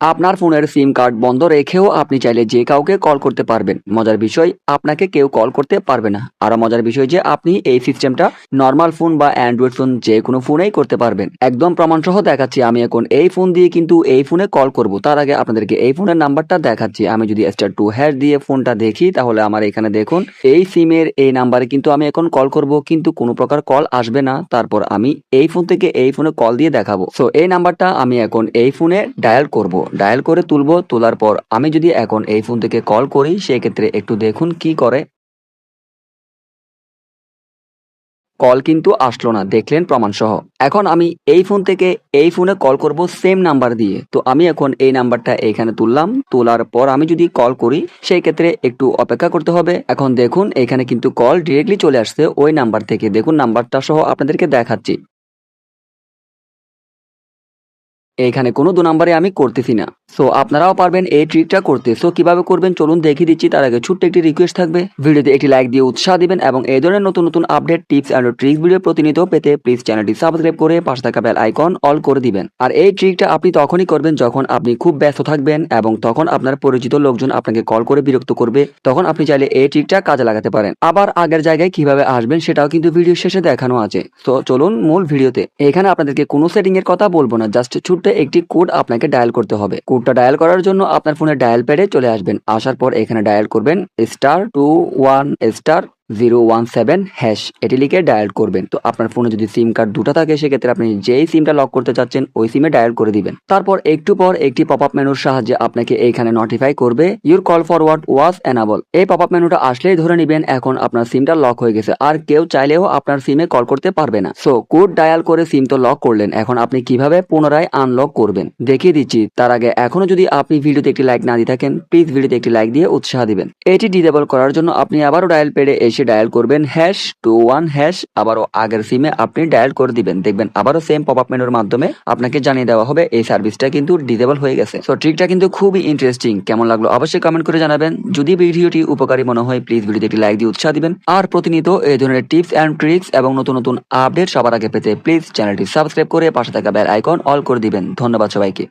আপনার ফোনের সিম কার্ড বন্ধ রেখেও আপনি চাইলে যে কাউকে কল করতে পারবেন। মজার বিষয়, আপনাকে কেউ কল করতে পারবে না। আরও মজার বিষয় যে, আপনি এই সিস্টেমটা নর্মাল ফোন বা অ্যান্ড্রয়েড ফোন যে কোনো ফোনেই করতে পারবেন। একদম প্রমাণ সহ দেখাচ্ছি, আমি এখন এই ফোন দিয়ে কিন্তু এই ফোনে কল করব। তার আগে আপনাদেরকে এই ফোনের নাম্বারটা দেখাচ্ছি। আমি যদি স্টার টু হ্যাশ দিয়ে ফোনটা দেখি, তাহলে আমার এখানে দেখুন, এই সিমের এই নাম্বারে কিন্তু আমি এখন কল করব, কিন্তু কোনো প্রকার কল আসবে না। তারপর আমি এই ফোন থেকে এই ফোনে কল দিয়ে দেখাবো। সো এই নাম্বারটা আমি এখন এই ফোনে ডায়াল করব। ডায়াল করে তুলবো, তোলার পর আমি যদি এখন এই ফোন থেকে কল করি, সেক্ষেত্রে একটু দেখুন কি করে। কল কিন্তু আসলো না, দেখলেন প্রমাণ সহ এখন আমি এই ফোন থেকে এই ফোনে কল করব সেম নাম্বার দিয়ে। তো আমি এখন এই নাম্বারটা এখানে তুললাম, তোলার পর আমি যদি কল করি সেই ক্ষেত্রে একটু অপেক্ষা করতে হবে। এখন দেখুন, এখানে কিন্তু কল ডিরেক্টলি চলে আসছে, ওই নাম্বার থেকে। দেখুন নাম্বারটা সহ আপনাদেরকে দেখাচ্ছি। এখানে কোনো দু নাম্বারে আমি করতেছি না। সো আপনারাও পারবেন এই ট্রিকটা করতে। সো কীভাবে করবেন? চলুন দেখিয়ে দিচ্ছি। তার আগে ছোট্ট একটি রিকোয়েস্ট থাকবে। ভিডিওতে একটি লাইক দিয়ে উৎসাহ দিবেন এবং এই ধরনের নতুন নতুন update tips and tricks video প্রতিনিয়ত পেতে প্লিজ চ্যানেলটি সাবস্ক্রাইব করে পাশে থাকা বেল আইকন অল করে দিবেন। আর এই ট্রিকটা আপনি তখনই করবেন যখন আপনি খুব ব্যস্ত থাকবেন এবং তখন আপনার পরিচিত লোকজন আপনাকে কল করে বিরক্ত করবে। তখন আপনি চাইলে এই ট্রিকটা কাজে লাগাতে পারেন। আবার আগের জায়গায় কীভাবে আসবেন সেটাও কিন্তু ভিডিও শেষে দেখানো আছে। তো চলুন মূল ভিডিওতে এখানে আপনাদেরকে কোনো সেটিং এর কথা বলব না জাস্ট ছোট্ট একটি কোড আপনাকে ডায়াল করতে হবে। কোডটা ডায়াল করার জন্য আপনার ফোনে ডায়াল প্যাডে চলে আসবেন। আসার পর এখানে ডায়াল করবেন star two one star zero one seven hash এটি লিখে ডায়াল করবেন। তো আপনার ফোনে যদি সিম কার্ড দুটো থাকে, সেক্ষেত্রে আপনি যেই সিমটা লক করতে চাচ্ছেন, ওই সিমে ডায়াল করে দিবেন। তারপর একটু পর একটি পপ আপ মেনুর সাহায্যে আপনাকে এইখানে নোটিফাই করবে your call forward was enable এই পপ আপ মেনুটা আসলেই ধরে নিবেন, এখন আপনার সিমটা লক হয়ে গেছে। আর কেউ চাইলেও আপনার সিমে কল করতে পারবে না। সো কোড ডায়াল করে সিম তো লক করলেন, এখন আপনি কীভাবে পুনরায় আনলক করবেন? দেখিয়ে দিচ্ছি, তার আগে এখনও যদি আপনি ভিডিওতে একটি লাইক না দিয়ে থাকেন প্লিজ ভিডিওতে একটি লাইক দিয়ে উৎসাহ দিবেন। এটি ডিজেবল করার জন্য আপনি আবারও ডায়াল পেডে এসে ডায়াল করবেন হ্যাশ টু ওয়ান হ্যাশ আবারও আগের সিমে আপনি ডায়াল করে দিবেন। দেখবেন আবারও সেম পপ আপ মেনুর মাধ্যমে আপনাকে জানিয়ে দেওয়া হবে, এই সার্ভিসটা কিন্তু ডিজেবল হয়ে গেছে। সো ট্রিকটা কিন্তু খুবই ইন্টারেস্টিং কেমন লাগল অবশ্যই কমেন্ট করে জানাবেন। যদি ভিডিওটি উপকারী মনে হয় প্লিজ ভিডিওতে একটি লাইক দিয়ে উৎসাহ দিবেন। আর প্রতিনিয়ত এই ধরনের টিপস অ্যান্ড ট্রিক্স এবং নতুন নতুন আপডেট সবার আগে পেতে প্লিজ চ্যানেলটি সাবস্ক্রাইব করে পাশে থাকা বেল আইকন অল করে দিবেন। ধন্যবাদ সবাইকে।